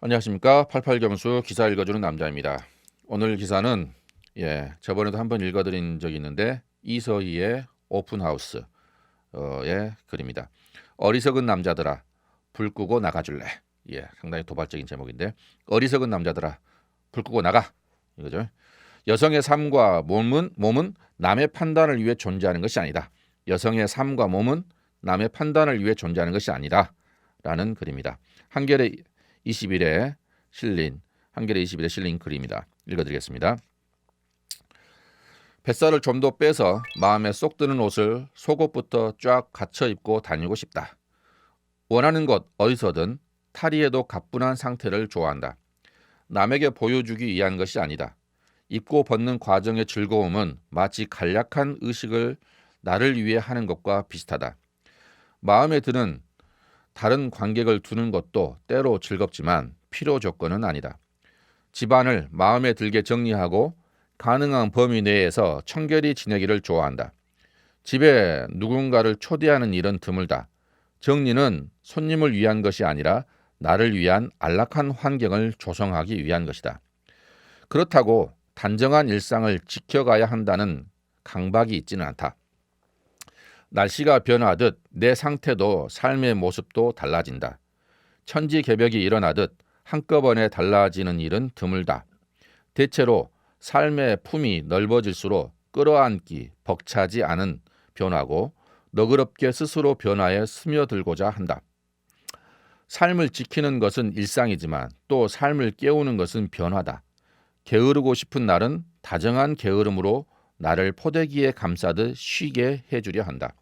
안녕하십니까 88겸수 기사 읽어주는 남자입니다. 오늘 기사는 예 저번에도 한번 읽어드린 적이 있는데 이서희의 오픈하우스의 글입니다. 어리석은 남자들아 불 끄고 나가줄래? 예 상당히 도발적인 제목인데 어리석은 남자들아 불 끄고 나가 이거죠. 여성의 삶과 몸은 몸은 남의 판단을 위해 존재하는 것이 아니다. 여성의 삶과 몸은 남의 판단을 위해 존재하는 것이 아니다 라는 글입니다. 한겨레 20일에 실린 한겨레 20일에 실린 글입니다. 읽어드리겠습니다. 뱃살을 좀 더 빼서 마음에 쏙 드는 옷을 속옷부터 쫙 갖춰 입고 다니고 싶다. 원하는 것 어디서든 탈의해도 가뿐한 상태를 좋아한다. 남에게 보여주기 위한 것이 아니다. 입고 벗는 과정의 즐거움은 마치 간략한 의식을 나를 위해 하는 것과 비슷하다. 마음에 드는 다른 관객을 두는 것도 때로 즐겁지만 필요 조건은 아니다. 집안을 마음에 들게 정리하고 가능한 범위 내에서 청결히 지내기를 좋아한다. 집에 누군가를 초대하는 일은 드물다. 정리는 손님을 위한 것이 아니라 나를 위한 안락한 환경을 조성하기 위한 것이다. 그렇다고 단정한 일상을 지켜가야 한다는 강박이 있지는 않다. 날씨가 변하듯 내 상태도 삶의 모습도 달라진다. 천지 개벽이 일어나듯 한꺼번에 달라지는 일은 드물다. 대체로 삶의 품이 넓어질수록 끌어안기, 벅차지 않은 변화고 너그럽게 스스로 변화에 스며들고자 한다. 삶을 지키는 것은 일상이지만 또 삶을 깨우는 것은 변화다. 게으르고 싶은 날은 다정한 게으름으로 나를 포대기에 감싸듯 쉬게 해주려 한다.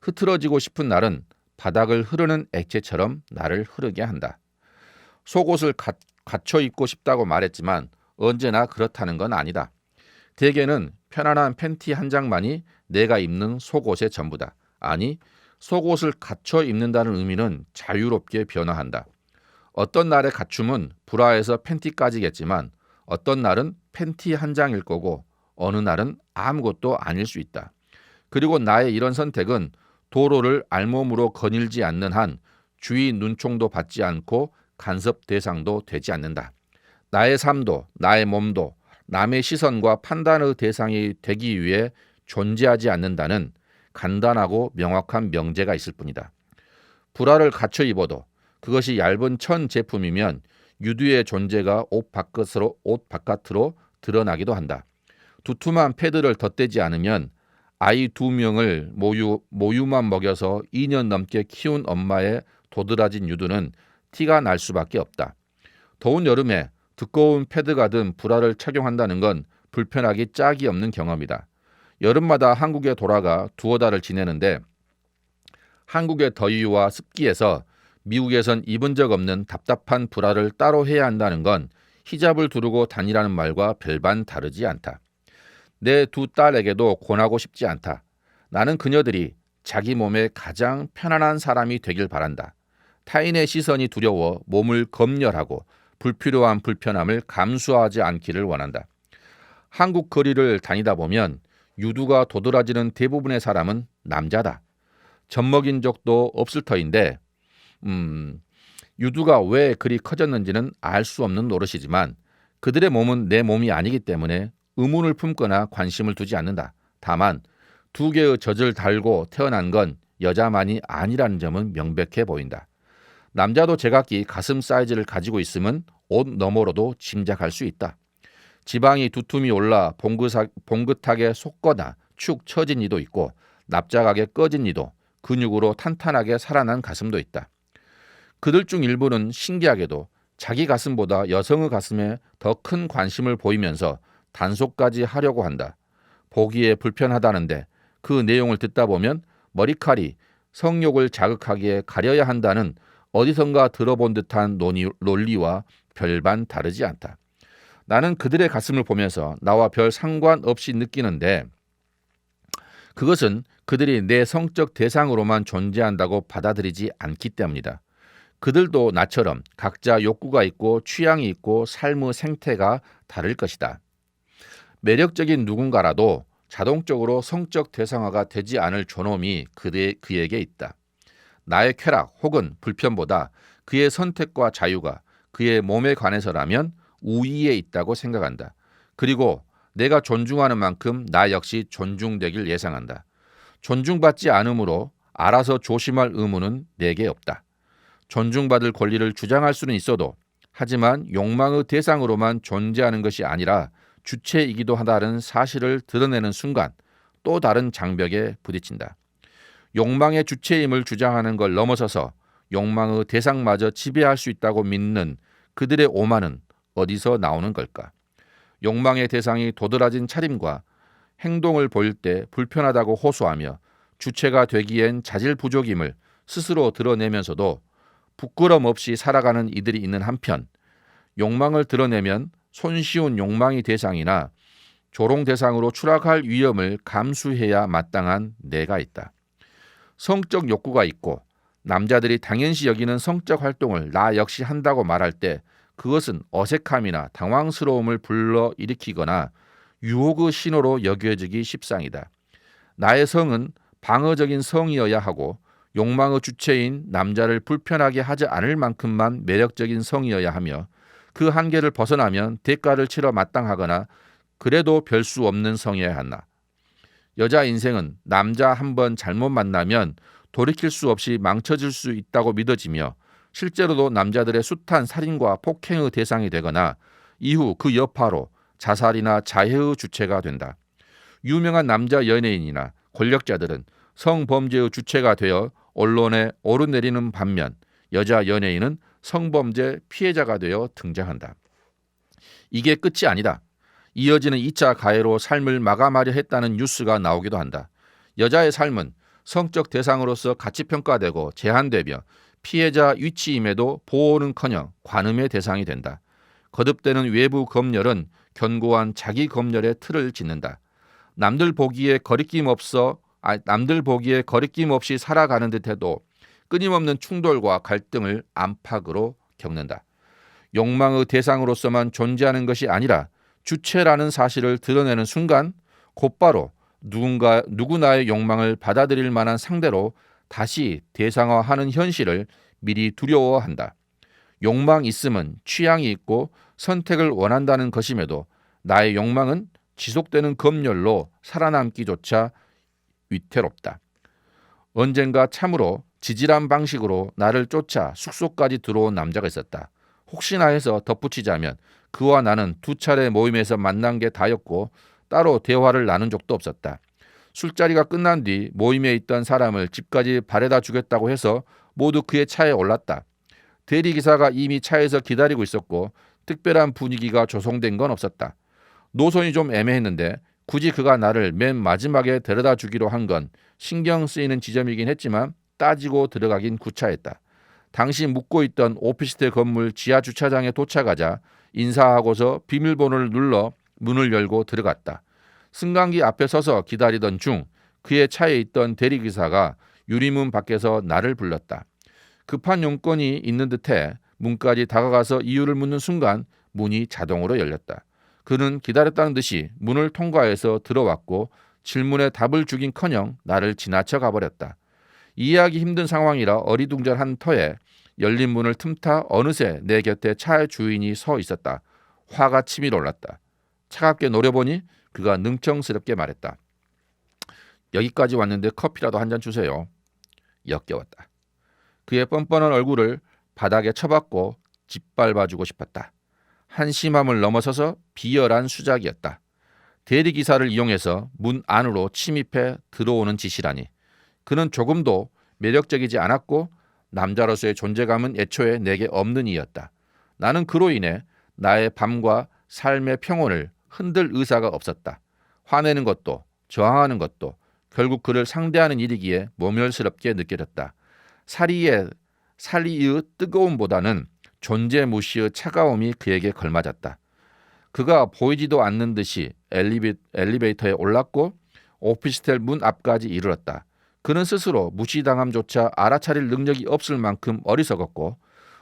흐트러지고 싶은 날은 바닥을 흐르는 액체처럼 나를 흐르게 한다. 속옷을 가, 갖춰 입고 싶다고 말했지만 언제나 그렇다는 건 아니다. 대개는 편안한 팬티 한 장만이 내가 입는 속옷의 전부다. 아니, 속옷을 갖춰 입는다는 의미는 자유롭게 변화한다. 어떤 날의 갖춤은 브라에서 팬티까지겠지만 어떤 날은 팬티 한 장일 거고 어느 날은 아무것도 아닐 수 있다. 그리고 나의 이런 선택은 도로를 알몸으로 거닐지 않는 한 주위 눈총도 받지 않고 간섭 대상도 되지 않는다. 나의 삶도 나의 몸도 남의 시선과 판단의 대상이 되기 위해 존재하지 않는다는 간단하고 명확한 명제가 있을 뿐이다. 불화를 갖춰 입어도 그것이 얇은 천 제품이면 유두의 존재가 옷 바깥으로 옷 바깥으로 드러나기도 한다. 두툼한 패드를 덧대지 않으면 아이 두 명을 모유 모유만 먹여서 2년 넘게 키운 엄마의 도드라진 유두는 티가 날 수밖에 없다. 더운 여름에 두꺼운 패드가 든 브라를 착용한다는 건 불편하기 짝이 없는 경험이다. 여름마다 한국에 돌아가 두어 달을 지내는데 한국의 더위와 습기에서 미국에선 입은 적 없는 답답한 브라를 따로 해야 한다는 건 히잡을 두르고 다니라는 말과 별반 다르지 않다. 내 두 딸에게도 권하고 싶지 않다. 나는 그녀들이 자기 몸에 가장 편안한 사람이 되길 바란다. 타인의 시선이 두려워 몸을 검열하고 불필요한 불편함을 감수하지 않기를 원한다. 한국 거리를 다니다 보면 유두가 도드라지는 대부분의 사람은 남자다. 젖먹인 적도 없을 터인데 음, 유두가 왜 그리 커졌는지는 알 수 없는 노릇이지만 그들의 몸은 내 몸이 아니기 때문에 의문을 품거나 관심을 두지 않는다. 다만 두 개의 젖을 달고 태어난 건 여자만이 아니라는 점은 명백해 보인다. 남자도 제각기 가슴 사이즈를 가지고 있으면 옷 너머로도 짐작할 수 있다. 지방이 두툼이 올라 봉긋하게 솟거나 축 처진 이도 있고 납작하게 꺼진 이도 근육으로 탄탄하게 살아난 가슴도 있다. 그들 중 일부는 신기하게도 자기 가슴보다 여성의 가슴에 더 큰 관심을 보이면서 단속까지 하려고 한다. 보기에 불편하다는데 그 내용을 듣다 보면 머리칼이 성욕을 자극하기에 가려야 한다는 어디선가 들어본 듯한 논의, 논리와 별반 다르지 않다. 나는 그들의 가슴을 보면서 나와 별 상관없이 느끼는데 그것은 그들이 내 성적 대상으로만 존재한다고 받아들이지 않기 때문이다. 그들도 나처럼 각자 욕구가 있고 취향이 있고 삶의 생태가 다를 것이다. 매력적인 누군가라도 자동적으로 성적 대상화가 되지 않을 존엄이 그대, 그에게 있다. 나의 쾌락 혹은 불편보다 그의 선택과 자유가 그의 몸에 관해서라면 우위에 있다고 생각한다. 그리고 내가 존중하는 만큼 나 역시 존중되길 예상한다. 존중받지 않으므로 알아서 조심할 의무는 내게 없다. 존중받을 권리를 주장할 수는 있어도 하지만 욕망의 대상으로만 존재하는 것이 아니라 주체이기도 하다는 사실을 드러내는 순간 또 다른 장벽에 부딪힌다. 욕망의 주체임을 주장하는 걸 넘어서서 욕망의 대상마저 지배할 수 있다고 믿는 그들의 오만은 어디서 나오는 걸까? 욕망의 대상이 도드라진 차림과 행동을 보일 때 불편하다고 호소하며 주체가 되기엔 자질 부족임을 스스로 드러내면서도 부끄럼 없이 살아가는 이들이 있는 한편 욕망을 드러내면 손쉬운 욕망이 대상이나 조롱 대상으로 추락할 위험을 감수해야 마땅한 내가 있다. 성적 욕구가 있고 남자들이 당연시 여기는 성적 활동을 나 역시 한다고 말할 때 그것은 어색함이나 당황스러움을 불러 일으키거나 유혹의 신호로 여겨지기 십상이다. 나의 성은 방어적인 성이어야 하고 욕망의 주체인 남자를 불편하게 하지 않을 만큼만 매력적인 성이어야 하며 그 한계를 벗어나면 대가를 치러 마땅하거나 그래도 별 수 없는 성이어야 한다. 여자 인생은 남자 한 번 잘못 만나면 돌이킬 수 없이 망쳐질 수 있다고 믿어지며 실제로도 남자들의 숱한 살인과 폭행의 대상이 되거나 이후 그 여파로 자살이나 자해의 주체가 된다. 유명한 남자 연예인이나 권력자들은 성범죄의 주체가 되어 언론에 오르내리는 반면 여자 연예인은 성범죄 피해자가 되어 등장한다. 이게 끝이 아니다. 이어지는 2차 가해로 삶을 마감하려 했다는 뉴스가 나오기도 한다. 여자의 삶은 성적 대상으로서 가치 평가되고 제한되며 피해자 위치임에도 보호는커녕 관음의 대상이 된다. 거듭되는 외부 검열은 견고한 자기 검열의 틀을 짓는다. 남들 보기에 거리낌 없어 아, 남들 보기에 거리낌 없이 살아가는 듯해도 끊임없는 충돌과 갈등을 안팎으로 겪는다. 욕망의 대상으로서만 존재하는 것이 아니라 주체라는 사실을 드러내는 순간 곧바로 누군가 누구나의 욕망을 받아들일 만한 상대로 다시 대상화하는 현실을 미리 두려워한다. 욕망 있음은 취향이 있고 선택을 원한다는 것임에도 나의 욕망은 지속되는 검열로 살아남기조차 위태롭다. 언젠가 참으로 지질한 방식으로 나를 쫓아 숙소까지 들어온 남자가 있었다. 혹시나 해서 덧붙이자면 그와 나는 두 차례 모임에서 만난 게 다였고 따로 대화를 나눈 적도 없었다. 술자리가 끝난 뒤 모임에 있던 사람을 집까지 바래다 주겠다고 해서 모두 그의 차에 올랐다. 대리기사가 이미 차에서 기다리고 있었고 특별한 분위기가 조성된 건 없었다. 노선이 좀 애매했는데 굳이 그가 나를 맨 마지막에 데려다 주기로 한 건 신경 쓰이는 지점이긴 했지만 따지고 들어가긴 구차했다. 당시 묵고 있던 오피스텔 건물 지하 주차장에 도착하자 인사하고서 비밀번호를 눌러 문을 열고 들어갔다. 승강기 앞에 서서 기다리던 중 그의 차에 있던 대리기사가 유리문 밖에서 나를 불렀다. 급한 용건이 있는 듯해 문까지 다가가서 이유를 묻는 순간 문이 자동으로 열렸다. 그는 기다렸다는 듯이 문을 통과해서 들어왔고 질문에 답을 주긴커녕 나를 지나쳐 가버렸다. 이해하기 힘든 상황이라 어리둥절한 터에 열린 문을 틈타 어느새 내 곁에 차의 주인이 서 있었다. 화가 치밀어 올랐다. 차갑게 노려보니 그가 능청스럽게 말했다. 여기까지 왔는데 커피라도 한 잔 주세요. 역겨웠다. 그의 뻔뻔한 얼굴을 바닥에 쳐박고 짓밟아주고 싶었다. 한심함을 넘어서서 비열한 수작이었다. 대리기사를 이용해서 문 안으로 침입해 들어오는 짓이라니. 그는 조금도 매력적이지 않았고 남자로서의 존재감은 애초에 내게 없는 이였다. 나는 그로 인해 나의 밤과 삶의 평온을 흔들 의사가 없었다. 화내는 것도 저항하는 것도 결국 그를 상대하는 일이기에 모멸스럽게 느껴졌다. 사리의 살이의 뜨거움보다는 존재 무시의 차가움이 그에게 걸맞았다. 그가 보이지도 않는 듯이 엘리베, 엘리베이터에 올랐고 오피스텔 문 앞까지 이르렀다. 그는 스스로 무시당함조차 알아차릴 능력이 없을 만큼 어리석었고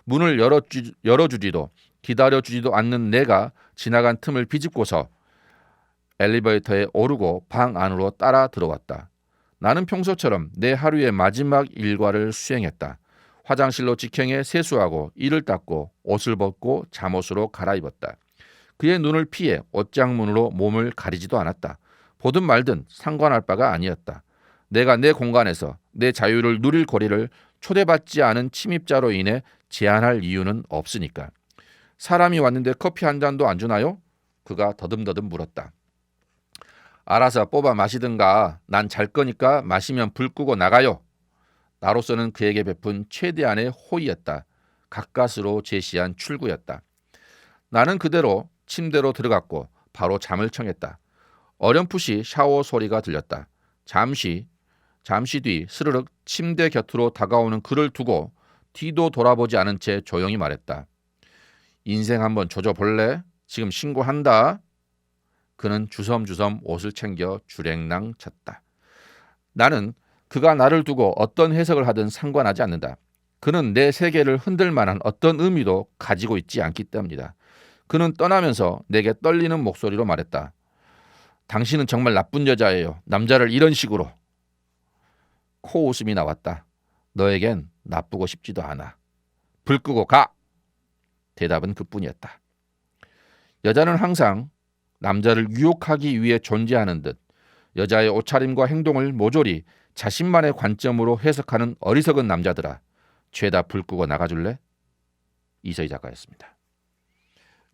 문을 열어주, 열어주지도 기다려주지도 않는 내가 지나간 틈을 비집고서 엘리베이터에 오르고 방 안으로 따라 들어왔다. 나는 평소처럼 내 하루의 마지막 일과를 수행했다. 화장실로 직행해 세수하고 이를 닦고 옷을 벗고 잠옷으로 갈아입었다. 그의 눈을 피해 옷장문으로 몸을 가리지도 않았다. 보든 말든 상관할 바가 아니었다. 내가 내 공간에서 내 자유를 누릴 거리를 초대받지 않은 침입자로 인해 제한할 이유는 없으니까. 사람이 왔는데 커피 한 잔도 안 주나요? 그가 더듬더듬 물었다. 알아서 뽑아 마시든가 난 잘 거니까 마시면 불 끄고 나가요. 나로서는 그에게 베푼 최대한의 호의였다. 가까스로 제시한 출구였다. 나는 그대로 침대로 들어갔고 바로 잠을 청했다. 어렴풋이 샤워 소리가 들렸다. 잠시 잠시 뒤 스르륵 침대 곁으로 다가오는 그를 두고 뒤도 돌아보지 않은 채 조용히 말했다. 인생 한번 조져 볼래? 지금 신고한다. 그는 주섬주섬 옷을 챙겨 주랭랑 쳤다. 나는 그가 나를 두고 어떤 해석을 하든 상관하지 않는다. 그는 내 세계를 흔들 만한 어떤 의미도 가지고 있지 않기 때문이다. 그는 떠나면서 내게 떨리는 목소리로 말했다. 당신은 정말 나쁜 여자예요. 남자를 이런 식으로. 코웃음이 나왔다. 너에겐 나쁘고 싶지도 않아. 불 끄고 가! 대답은 그뿐이었다. 여자는 항상 남자를 유혹하기 위해 존재하는 듯 여자의 옷차림과 행동을 모조리 자신만의 관점으로 해석하는 어리석은 남자들아 죄다 불 끄고 나가줄래? 이서희 작가였습니다.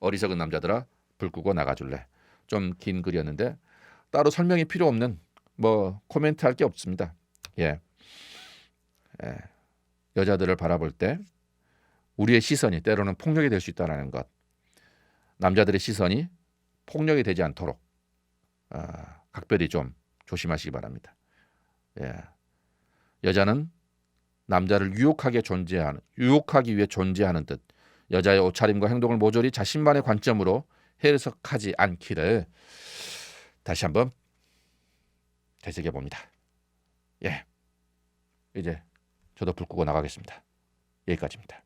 어리석은 남자들아 불 끄고 나가줄래? 좀 긴 글이었는데 따로 설명이 필요 없는 뭐 코멘트 할 게 없습니다. 예. 예. 여자들을 바라볼 때 우리의 시선이 때로는 폭력이 될 수 있다라는 것. 남자들의 시선이 폭력이 되지 않도록 아, 각별히 좀 조심하시기 바랍니다. 예. 여자는 남자를 유혹하게 존재하는 유혹하기 위해 존재하는 듯 여자의 옷차림과 행동을 모조리 자신만의 관점으로 해석하지 않기를 다시 한번 되새겨 봅니다. 예. 이제 저도 불 끄고 나가겠습니다. 여기까지입니다.